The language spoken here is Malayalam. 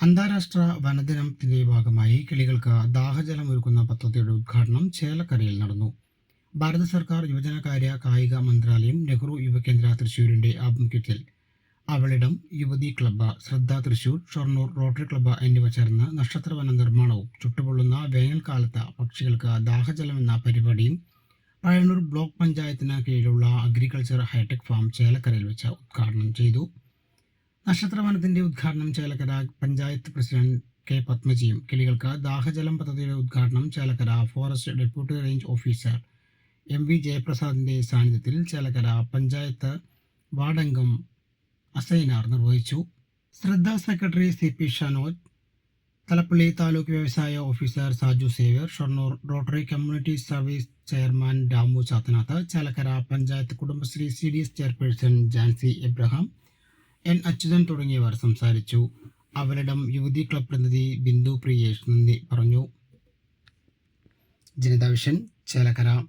അന്താരാഷ്ട്ര വനദിനത്തിന്റെ ഭാഗമായി കിളികൾക്ക് ദാഹജലം ഒരുക്കുന്ന പദ്ധതിയുടെ ഉദ്ഘാടനം ചേലക്കരയിൽ നടന്നു. ഭാരത സർക്കാർ യുവജനകാര്യ കായിക മന്ത്രാലയം നെഹ്റു യുവകേന്ദ്ര തൃശൂരിന്റെ ആഭിമുഖ്യത്തിൽ അവളിടം യുവതി ക്ലബ്ബ് ശ്രദ്ധ തൃശൂർ ഷൊർണൂർ റോട്ടറി ക്ലബ്ബ് എന്നിവ ചേർന്ന് നക്ഷത്രവന നിർമ്മാണവും ചുട്ടുപൊള്ളുന്ന വേനൽക്കാലത്ത് പക്ഷികൾക്ക് ദാഹജലം എന്ന പരിപാടിയും പഴയന്നൂർ ബ്ലോക്ക് പഞ്ചായത്തിന് കീഴിലുള്ള അഗ്രികൾച്ചർ ഹൈടെക് ഫാം ചേലക്കരയിൽ വെച്ച് ഉദ്ഘാടനം ചെയ്തു. നക്ഷത്രവനത്തിന്റെ ഉദ്ഘാടനം ചേലക്കര പഞ്ചായത്ത് പ്രസിഡന്റ് കെ പത്മജിയും കിളികൾക്ക് ദാഹജലം പദ്ധതിയുടെ ഉദ്ഘാടനം Chelakkara forest deputy range officer M V ജയപ്രസാദിന്റെ സാന്നിധ്യത്തിൽ ചേലക്കര പഞ്ചായത്ത് വാർഡംഗം അസൈനാർ നിർവഹിച്ചു. ശ്രദ്ധ secretary C P Shanoj Thalappally taluk വ്യവസായ officer Saju Xavier Shoranur rotary community service chairman Damu Chathanath Chelakkara panchayat Kudumbashree C D S chairperson Jancy Abraham N Achuthan തുടങ്ങിയവർ സംസാരിച്ചു. അവരിടം യുവതി ക്ലബ് പ്രതിനിധി ബിന്ദു പ്രിയേഷ് നന്ദി പറഞ്ഞു. ജനതാ വിഷൻ ചേലക്കര.